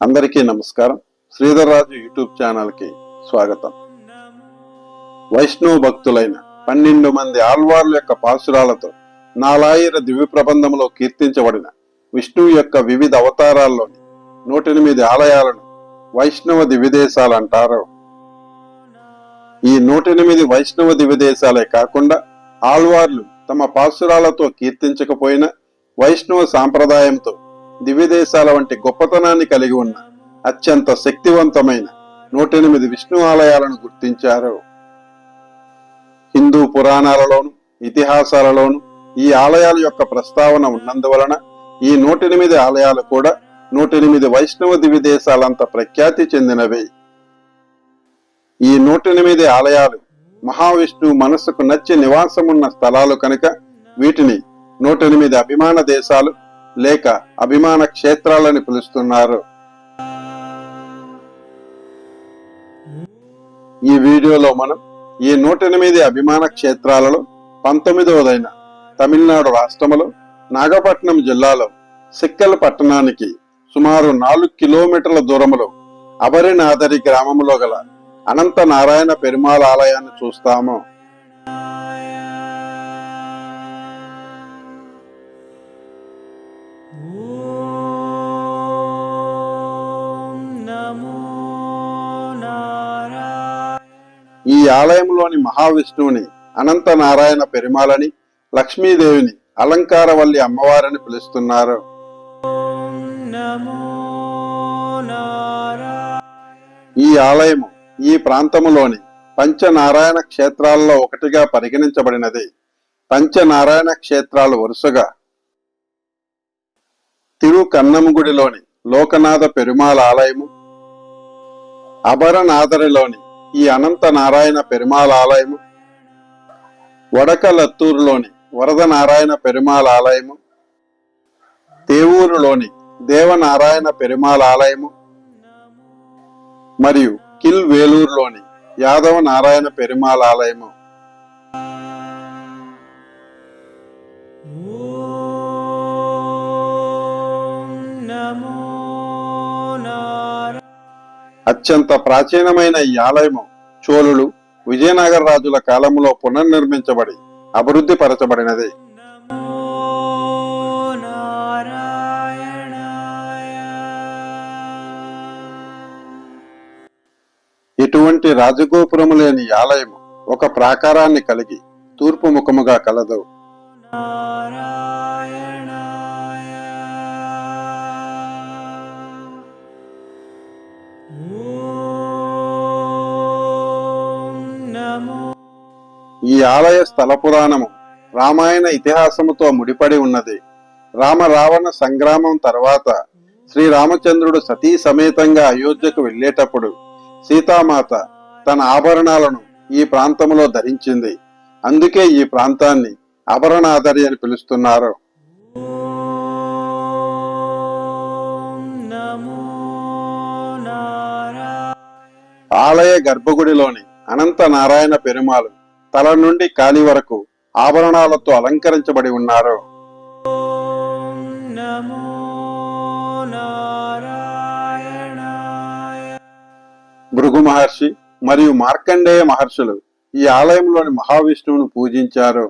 అందరికీ నమస్కారం. శ్రీధర్రాజు యూట్యూబ్ ఛానల్కి స్వాగతం. వైష్ణవ భక్తులైన పన్నెండు మంది ఆల్వార్ల యొక్క పాశురాలతో నాలాయిర దివ్య ప్రబంధంలో కీర్తించబడిన విష్ణువు యొక్క వివిధ అవతారాల్లోని నూటెనిమిది ఆలయాలను వైష్ణవ దివ్యదేశాలు అంటారు. ఈ నూటెనిమిది వైష్ణవ దివ్యదేశాలే కాకుండా ఆల్వార్లు తమ పాశురాలతో కీర్తించకపోయినా వైష్ణవ సాంప్రదాయంతో దివ్యదేశాల వంటి గొప్పతనాన్ని కలిగి ఉన్న అత్యంత శక్తివంతమైన నూటెనిమిది విష్ణు ఆలయాలను గుర్తించారు. హిందూ పురాణాలలోను ఇతిహాసాలలోను ఈ ఆలయాల యొక్క ప్రస్తావన ఉన్నందువలన ఈ నూటెనిమిది ఆలయాలు కూడా నూటెనిమిది వైష్ణవ దివిదేశాలంత ప్రఖ్యాతి చెందినవి. ఈ నూటెనిమిది ఆలయాలు మహావిష్ణువు మనస్సుకు నచ్చి నివాసమున్న స్థలాలు కనుక వీటిని నూటెనిమిది అభిమాన దేశాలు లేక అభిమాన క్షేత్రాలని పిలుస్తున్నారు. ఈ వీడియోలో మనం ఈ నూట ఎనిమిది అభిమాన క్షేత్రాలలో పంతొమ్మిదవదైన తమిళనాడు రాష్ట్రములో నాగపట్నం జిల్లాలో సిక్కల్ పట్టణానికి సుమారు నాలుగు కిలోమీటర్ల దూరంలో అబరినాదరి గ్రామంలో గల అనంత నారాయణ పెరుమాళ ఆలయాన్ని చూస్తాము. ఈ ఆలయంలోని మహావిష్ణువుని అనంత నారాయణ పెరిమాలని లక్ష్మీదేవిని అలంకారవల్లి అమ్మవారిని పిలుస్తున్నారు. ఈ ఆలయము ఈ ప్రాంతములోని పంచనారాయణ క్షేత్రాల్లో ఒకటిగా పరిగణించబడినది. పంచనారాయణ క్షేత్రాలు వరుసగా తిరుకన్నమగుడిలోని లోకనాథ పెరుమాళ ఆలయము అభరనాథరిలోని ఈ అనంత నారాయణ పెరుమాళ ఆలయము వడకలత్తూరులోని వరద నారాయణ పెరుమాళ ఆలయము తేవూరులోని దేవనారాయణ పెరుమాళ ఆలయము మరియు కిల్ వేలూరులోని యాదవ నారాయణ పెరుమాళ ఆలయము. అత్యంత ప్రాచీనమైన ఈ ఆలయము చోళులు విజయనగర రాజుల కాలంలో పునర్నిర్మించబడి అభివృద్ధి పరచబడినది. ఇటువంటి రాజగోపురము లేని ఆలయం ఒక ప్రాకారాన్ని కలిగి తూర్పు ముఖముగా కలదు. ఈ ఆలయ స్థల పురాణము రామాయణ ఇతిహాసముతో ముడిపడి ఉన్నది. రామ రావణ సంగ్రామం తర్వాత శ్రీరామచంద్రుడు సతీ సమేతంగా అయోధ్యకు వెళ్ళేటప్పుడు సీతామాత తన ఆభరణాలను ఈ ప్రాంతంలో ధరించింది. అందుకే ఈ ప్రాంతాన్ని ఆభరణాదరి అని పిలుస్తున్నారు. ఆలయ గర్భగుడిలోని అనంత నారాయణ పెరుమాలు తల నుండి కాలి వరకు ఆభరణాలతో అలంకరించబడి ఉన్నారు. భృగు మహర్షి మరియు మార్కండేయ మహర్షులు ఈ ఆలయంలోని మహావిష్ణువును పూజించారు.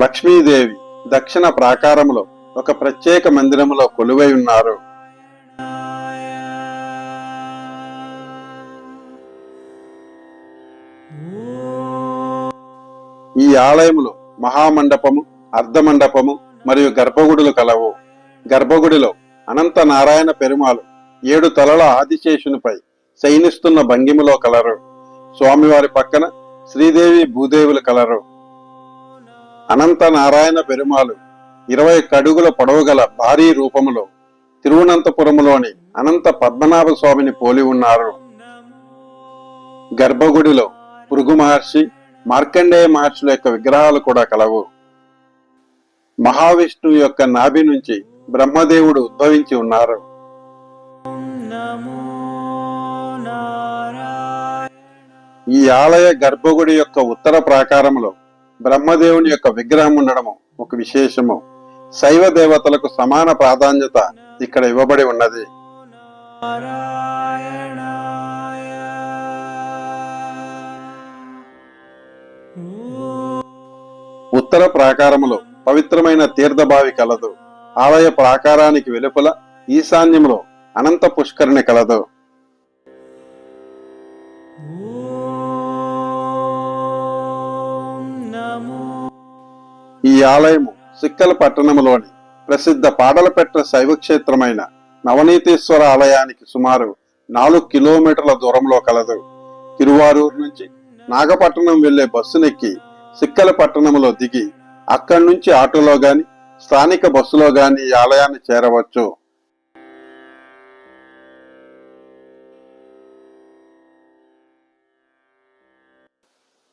లక్ష్మీదేవి దక్షిణ ప్రాకారములో ఒక ప్రత్యేక మందిరములో కొలువై ఉన్నారు. ఈ ఆలయములో మహామండపము అర్ధమండపము మరియు గర్భగుడులు కలవు. గర్భగుడిలో అనంత నారాయణ పెరుమాలు ఏడు తలల ఆదిశేషునిపై శయనిస్తున్న భంగిమలో కలరు. స్వామివారి పక్కన శ్రీదేవి భూదేవులు కలరు. అనంత నారాయణ పెరుమాలు ఇరవై కడుగుల పొడవు గల భారీ రూపములో తిరువనంతపురములోని అనంత పద్మనాభ స్వామిని పోలి ఉన్నారు. గర్భగుడిలో భృగు మహర్షి మార్కండేయ మహర్షుల యొక్క విగ్రహాలు కూడా కలవు. మహావిష్ణువు యొక్క నాభి నుంచి బ్రహ్మదేవుడు ఉద్భవించి ఉన్నారు. ఈ ఆలయ గర్భగుడి యొక్క ఉత్తర ప్రాకారంలో బ్రహ్మదేవుని యొక్క విగ్రహం ఉండడము ఒక విశేషము. శైవ దేవతలకు సమాన ప్రాధాన్యత ఇక్కడ ఇవ్వబడి ఉన్నది. ఉత్తర ప్రాకారములో పవిత్రమైన తీర్థబావి కలదు. ఆలయ ప్రాకారానికి వెలుపల ఈశాన్యములో అనంత పుష్కరిణి కలదు. ఈ ఆలయము సిక్కల పట్టణములోని ప్రసిద్ధ పాడలపెట్ట శైవక్షేత్రమైన నవనీతేశ్వర ఆలయానికి సుమారు నాలుగు కిలోమీటర్ల దూరంలో కలదు. తిరువారూరు నుంచి నాగపట్టణం వెళ్ళే బస్సునెక్కి సిక్కల పట్టణంలో దిగి అక్కడి నుంచి ఆటోలో గాని స్థానిక బస్సులో గాని ఈ ఆలయాన్ని చేరవచ్చు.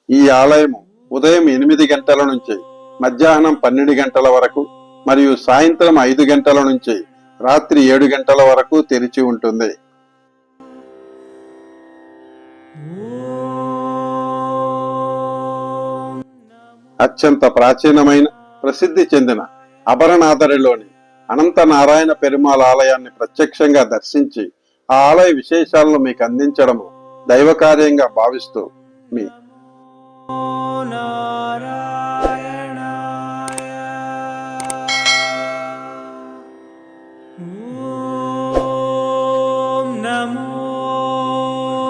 ఈ ఆలయము ఉదయం ఎనిమిది గంటల నుంచి మధ్యాహ్నం పన్నెండు గంటల వరకు మరియు సాయంత్రం ఐదు గంటల నుంచి రాత్రి ఏడు గంటల వరకు తెరిచి ఉంటుంది. అత్యంత ప్రాచీనమైన ప్రసిద్ధి చెందిన అభరణాదరిలోని అనంత నారాయణ పెరుమాళ ఆలయాన్ని ప్రత్యక్షంగా దర్శించి ఆ ఆలయ విశేషాలను మీకు అందించడము దైవకార్యంగా భావిస్తూ మీ